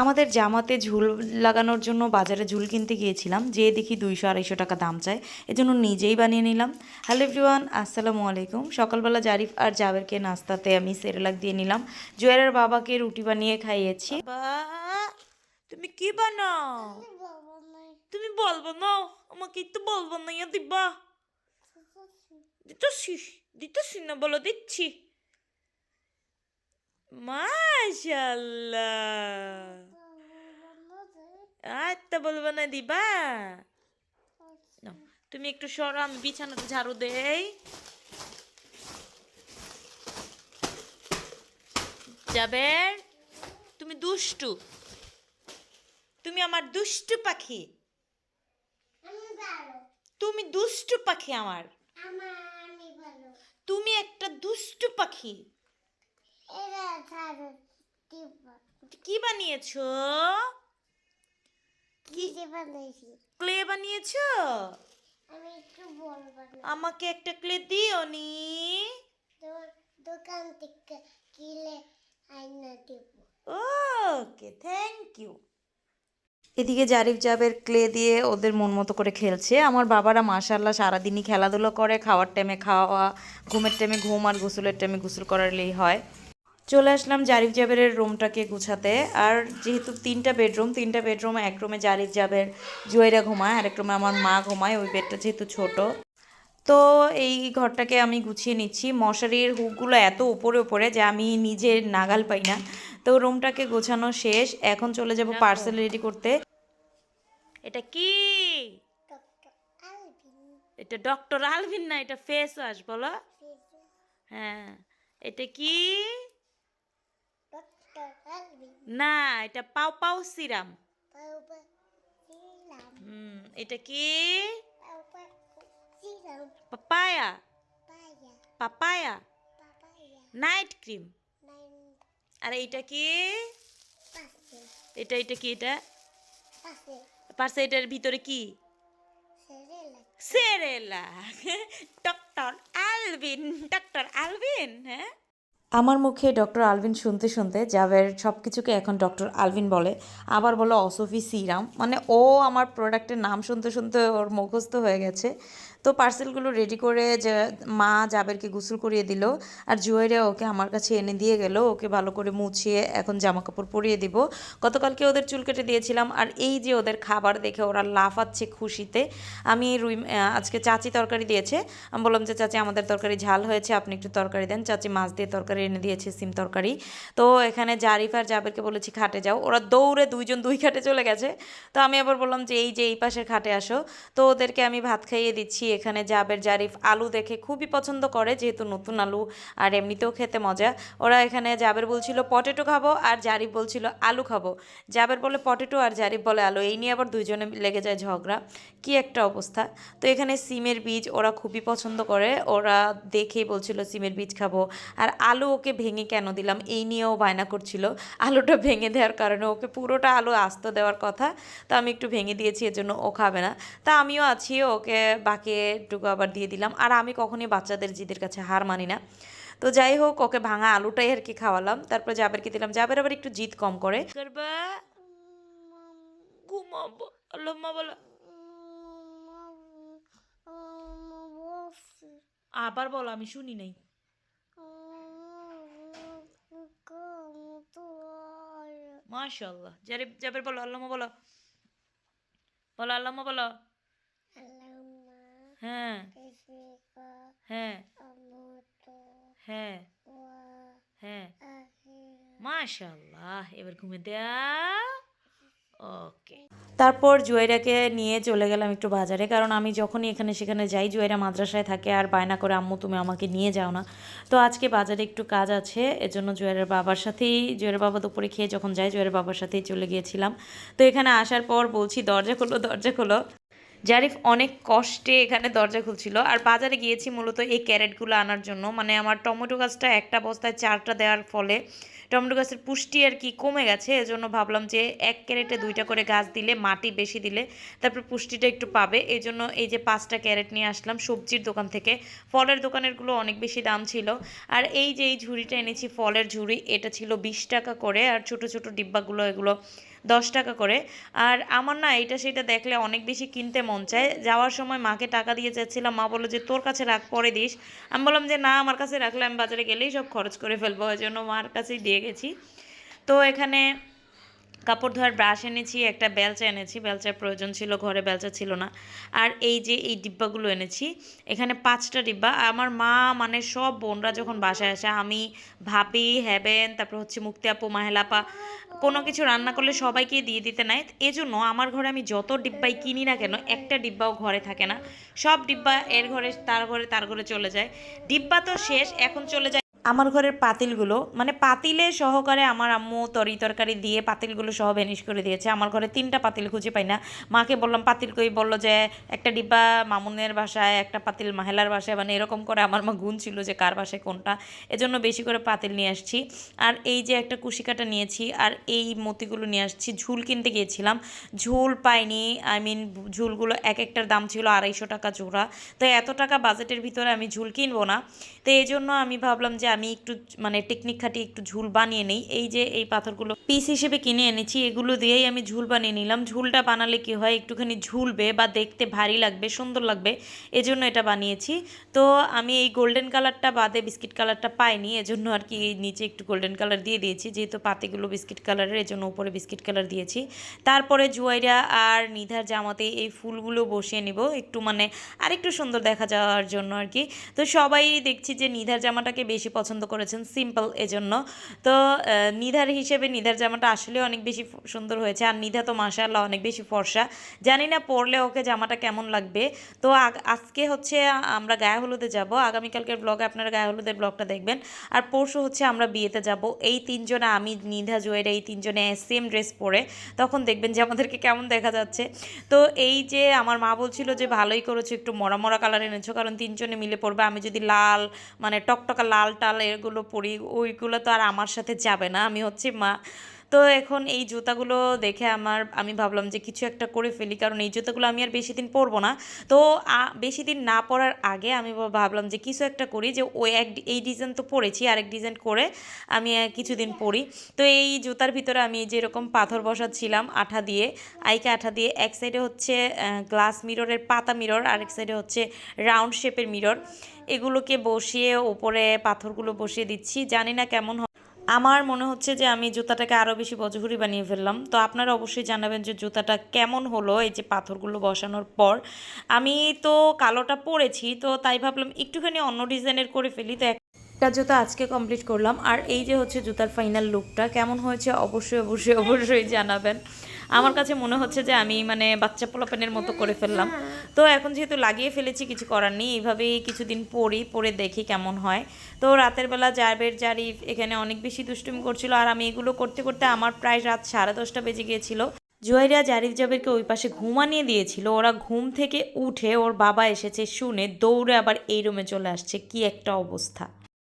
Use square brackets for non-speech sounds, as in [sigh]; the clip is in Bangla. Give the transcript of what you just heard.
আমাদের জামাতে ঝুল লাগানোর জন্য বাজারে ঝুল কিনতে গিয়েছিলাম, যেয়ে দেখি দুইশো আড়াইশো টাকা দাম চায়, এজন্য নিজেই বানিয়ে নিলাম। হ্যালো এভরিওয়ান, আসসালামু আলাইকুম। সকালবেলা জারিফ আর জাবেরকে নাস্তাতে আমি সেরেলাক দিয়ে নিলাম। জুয়েলের বাবাকে রুটি বানিয়ে খাইয়েছি। তুমি কি বানাও? তুমি বলব না আমাকে তো বলব না দিবা। দিতেছি দিতেছি না বলো, দিচ্ছি। মাশাল্লাহ আচ্ছা বলব না দিবা? তুমি একটু সরো আমি বিছানাতে ঝাড়ু দেই। যাবের তুমি দুষ্টু। তুমি আমার দুষ্টু পাখি। তুমি দুষ্টু পাখি আমার। তুমি একটা দুষ্টু পাখি। কি বানিয়েছো? ক্লে বানিয়েছো? আমাকে একটা ক্লে দিও নি। দোকান থেকে কিলে আইনা দিব। ওকে থ্যাংক ইউ এদিকে জারিফ জাবের ক্লে দিয়ে ওদের মন মতো করে খেলছে। আমার বাবারা মাশাল্লাহ সারাদিনই খেলাধুলো করে খাওয়ার টাইমে খাওয়া ঘুমের টাইমে ঘুম আর গোসলের টাইমে গোসল করারলেই হয়। চলে আসলাম জারিফ জাবেরের রুমটাকে গুছাতে। আর যেহেতু তিনটা বেডরুম তিনটা বেডরুমে এক রুমে জারিফ জাবের জুয়েরা ঘুমায় আরেক রুমে আমার মা ঘুমায় ওই বেডটা যেহেতু ছোট। তো এই ঘরটাকে আমি গুছিয়ে নিচ্ছি। মশারির হুকগুলো এত উপরে উপরে যে আমি নিজে নাগাল পাই না। তো রুমটাকে গোছানো শেষ। এখন চলে যাব পার্সেল রেডি করতে। এটা কি? এটা ডক্টর আলভিন না? এটা ফেস ওয়াশ বলো হ্যাঁ। এটা কি? না এটা পাও পাও সিরাম। হুম এটা কি? পাপায়া। পাপায়া। Night cream. আর এইটা কি? এটা এটা কি এটা? পাশে এটার ভিতরে কি? সেরেলা। [laughs] ডক্টর আলভিন ডক্টর আলভিন হ্যাঁ? আমার মুখে ডক্টর আলভিন শুনতে শুনতে জাভের সব কিছুকে এখন ডক্টর আলভিন বলে। আবার বলো অসফি সিরাম। মানে ও আমার প্রোডাক্টের নাম শুনতে শুনতে ওর মুখস্থ হয়ে গেছে। তো পার্সেলগুলো রেডি করে যে মা জাবেরকে গোসল করিয়ে দিল আর জুয়েরে ওকে আমার কাছে এনে দিয়ে গেল। ওকে ভালো করে মুছিয়ে এখন জামা কাপড় পরিয়ে দিব। গতকালকে ওদের চুল কেটে দিয়েছিলাম আর এই যে ওদের খাবার দেখে ওরা লাফাচ্ছে খুশিতে। আমি রুই আজকে চাচি তরকারি দিয়েছে। আমি বললাম যে, চাচি, আমাদের তরকারি ঝাল হয়েছে, আপনি একটু তরকারি দেন। চাচি মাছ দিয়ে তরকারি এনে দিয়েছে, সিম তরকারি। তো এখানে জারিফ আর জাবেরকে বলেছি, খাটে যাও। ওরা দৌড়ে দুইজন দুই খাটে চলে গেছে। তো আমি আবার বললাম যে, এই যে এই পাশের খাটে আসো। তো ওদেরকে আমি ভাত খাইয়ে দিচ্ছি এখানে জাবের জারিফ আলু দেখে খুবই পছন্দ করে, যেহেতু নতুন আলু আর এমনিতেও খেতে মজা। ওরা এখানে জাবের বলছিল, পটেটো খাব আর জারিফ বলছিল, আলু খাব। জাবের বলে, পটেটো আর জারিফ বলে আলু। এই নিয়ে আবার দুইজনে লেগে যায় ঝগড়া। কি একটা অবস্থা। তো এখানে সিমের বীজ ওরা খুবই পছন্দ করে। ওরা দেখেই বলছিল, সিমের বীজ খাব। আর আলু ওকে ভেঙে কেন দিলাম? এই নিয়েও বায়না করছিল। আলুটা ভেঙে দেওয়ার কারণে ওকে পুরোটা আলু আস্ত দেওয়ার কথা। তো আমি একটু ভেঙে দিয়েছি এর জন্য ও খাবে না। তা আমিও আছি, ওকে বাকি টুকু আবার দিয়ে দিলাম। আর আমি কখনই বাচ্চাদের জিদের কাছে হার মানি না। তো যাই হোক, ওকে ভাঙা আলুটাই আর কি খাওয়ালাম। তারপর জাবেরকে দিলাম? জাবের আবার একটু জিদ কম করে। আবার বলো, আমি শুনি নাই। মাশাল্লাহ জারিফ জাবের বলো আল্লাহ বলো। বলো আল্লাহ বলো। হ্যাঁ। হ্যাঁ। হ্যাঁ। হ্যাঁ। মাশাল্লাহ এবার ঘুমে দেয়া ওকে। তারপর জুয়েরাকে নিয়ে চলে গেলাম একটু বাজারে কারণ আমি যখনই এখানে সেখানে যাই জুয়েরা মাদ্রাসায় থাকে আর বায়না করে আম্মু তুমি আমাকে নিয়ে যাও না। তো আজকে বাজারে একটু কাজ আছে এজন্য জুয়েরের বাবার সাথেই জুয়ের বাবা দুপুরে খেয়ে যখন যাই জুয়ের বাবার সাথেই চলে গিয়েছিলাম। তো এখানে আসার পর বলছি দরজা খোলো দরজা খোলো। জারিফ অনেক কষ্টে এখানে দরজা খুলছিল। আর বাজারে গিয়েছি মূলত এই ক্যারেটগুলো আনার জন্য। মানে আমার টমেটো গাছটা একটা বস্তায় চারটা দেওয়ার ফলে টমেটো গাছের পুষ্টি আর কি কমে গেছে, এজন্য ভাবলাম যে এক ক্যারেটে দুইটা করে গাছ দিলে, মাটি বেশি দিলে তারপর পুষ্টিটা একটু পাবে। এই জন্য এই যে পাঁচটা ক্যারেট নিয়ে আসলাম সবজির দোকান থেকে। ফলের দোকানেরগুলো অনেক বেশি দাম ছিল। আর এই যে এই ঝুড়িটা এনেছি, ফলের ঝুড়ি, এটা ছিল বিশ টাকা করে আর ছোট ছোট ডিব্বাগুলো এগুলো দশ টাকা করে। আর আমার না এটা সেটা দেখলে অনেক বেশি কিনতে মন চায়। যাওয়ার সময় মাকে টাকা দিয়ে যাচ্ছিলাম, মা বলল যে তোর কাছে রাখ, পরে দিস। আমি বললাম যে না, আমার কাছে রাখলে আমি বাজারে গেলেই সব খরচ করে ফেলব ওই জন্য মার কাছেই দিয়ে গেছি। তো এখানে কাপড় ধোয়ার ব্রাশ এনেছি, একটা বেলচা এনেছি। বেলচার প্রয়োজন ছিল, ঘরে বেলচা ছিল না। আর এই যে এই ডিব্বাগুলো এনেছি, এখানে পাঁচটা ডিব্বা। আমার মা মানে সব বোনরা যখন বাসায় আসে, আমি, ভাবি হ্যাবেন তারপর হচ্ছে মুক্তি আপু মাহেলাপা কোনো কিছু রান্না করলে সবাইকে দিয়ে দিতে নাই। এজন্য আমার ঘরে আমি যত ডিব্বাই কিনি না কেন, একটা ডিব্বাও ঘরে থাকে না। সব ডিব্বা এর ঘরে, তার ঘরে তার ঘরে চলে যায়। ডিব্বা তো শেষ, এখন চলে যায় আমার ঘরের পাতিলগুলো মানে পাতিলে সহকারে আমার আম্মু তরি তরকারি দিয়ে পাতিলগুলো সহ ভ্যানিশ করে দিয়েছে। আমার ঘরে তিনটা পাতিল খুঁজে পাই না। মাকে বললাম, পাতিল কই? বলল যে, একটা ডিব্বা মামুনের বাসায়, একটা পাতিল মাহেলার বাসায়। মানে এরকম করে আমার মা গুণ ছিল যে, কার বাসায় কোনটা? এজন্য বেশি করে পাতিল নিয়ে আসছি। আর এই যে একটা কুশিকাটা নিয়েছি, আর এই মতিগুলো নিয়ে আসছি। ঝুল কিনতে গিয়েছিলাম। ঝুল পাইনি। আই মিন ঝুলগুলো এক একটার দাম ছিল আড়াইশো টাকা জোড়া। তো এত টাকা বাজেটের ভিতরে আমি ঝুল কিনবো না। তো এই জন্য আমি ভাবলাম যে আমি একটু মানে টেকনিক খাটিয়ে একটু ঝুল বানিয়ে নিই। এই যে এই পাথরগুলো পিস হিসেবে কিনে এনেছি, এগুলো দিয়েই আমি ঝুল বানিয়ে নিলাম। ঝুলটা বানালে কি হয়, একটুখানি ঝুলবে বা দেখতে ভারী লাগবে, সুন্দর লাগবে, এজন্য এটা বানিয়েছি। তো আমি এই গোল্ডেন কালারটা বাদে বিস্কিট কালারটা পাইনি, এজন্য আর কি নিচে একটু গোল্ডেন কালার দিয়ে দিয়েছি। যেহেতু পাতিগুলো বিস্কিট কালারের এজন্য উপরে বিস্কিট কালার দিয়েছি। তারপরে জুয়াইরা আর নিধার জামাতে এই ফুলগুলো বসিয়ে নিব, একটু মানে আরেকটু সুন্দর দেখা যাওয়ার জন্য আর কি। তো সবাই দেখছি যে নিধার জামাটাকে বেশি পছন্দ করেছেন সিম্পল এজন্য। তো নিধার হিসেবে নিধার জামাটা আসলে অনেক বেশি সুন্দর হয়েছে। আর নিধা তো মাশাআল্লাহ অনেক বেশি ফর্সা। জানি না পরলে ওকে জামাটা কেমন লাগবে। তো আজকে হচ্ছে আমরা গায়ে হলুদে যাব। আগামীকালকের ব্লগে আপনারা গায়ে হলুদের ব্লগটা দেখবেন। আর পরশু হচ্ছে আমরা বিয়েতে যাব। এই তিনজনে, আমি, নিধা, জুয়ের এই তিনজনে সেম ড্রেস পরে তখন দেখবেন যে আমাদেরকে কেমন দেখা যাচ্ছে। তো এই যে আমার মা বলছিল যে ভালোই করেছ, একটু মরা মরা কালার এনেছো, কারণ তিনজনে মিলে পড়বে আমি যদি লাল মানে টকটকা লাল টাল এগুলো পড়ি ওইগুলো তো আর আমার সাথে যাবে না। আমি হচ্ছে মা তো এখন এই জুতাগুলো দেখে আমার, আমি ভাবলাম যে কিছু একটা করে ফেলি, কারণ এই জুতাগুলো আমি আর বেশি দিন পরবো না। তো বেশি দিন না পরার আগে আমি ভাবলাম যে কিছু একটা করি, যে ওই এক, এই ডিজাইন তো পরেছি, আরেক ডিজাইন করে আমি কিছুদিন পরি। তো এই জুতার ভিতরে আমি যেরকম পাথর বসাচ্ছিলাম আঠা দিয়ে, আইকে আঠা দিয়ে, এক সাইডে হচ্ছে গ্লাস মিররের পাতা মিরর আরেক সাইডে হচ্ছে রাউন্ড শেপের মিরর এগুলোকে বসিয়ে ওপরে পাথরগুলো বসিয়ে দিচ্ছি, জানি না কেমন আমার মনে হচ্ছে যে আমি জুতাটাকে আরও বেশি বজহুরি বানিয়ে ফেললাম। তো আপনারা অবশ্যই জানাবেন যে জুতাটা কেমন হলো, এই যে পাথরগুলো বসানোর পর। আমি তো কালোটা পরেছি, তো তাই ভাবলাম একটুখানি অন্য ডিজাইনের করে ফেলি। তো একটা জুতা আজকে কমপ্লিট করলাম। আর এই যে হচ্ছে জুতার ফাইনাল লুকটা কেমন হয়েছে অবশ্যই অবশ্যই অবশ্যই জানাবেন। আমার কাছে মনে হচ্ছে যে আমি মানে বাচ্চা পোলাপানের মতো করে ফেললাম। তো এখন যেহেতু লাগিয়ে ফেলেছি, কিছু করার নেই এইভাবেই কিছুদিন পরি পরে দেখি কেমন হয়। তো রাতের বেলা জারবের জারিফ এখানে অনেক বেশি দুষ্টুমি করছিল, আর আমি এগুলো করতে করতে আমার প্রায় রাত সাড়ে দশটা বেজে গিয়েছিল। জুয়াইরা জারিফ জাবেরকে ওই পাশে ঘুমানিয়ে দিয়েছিল। ওরা ঘুম থেকে উঠে ওর বাবা এসেছে শুনে দৌড়ে আবার এই রুমে চলে আসছে। কি একটা অবস্থা।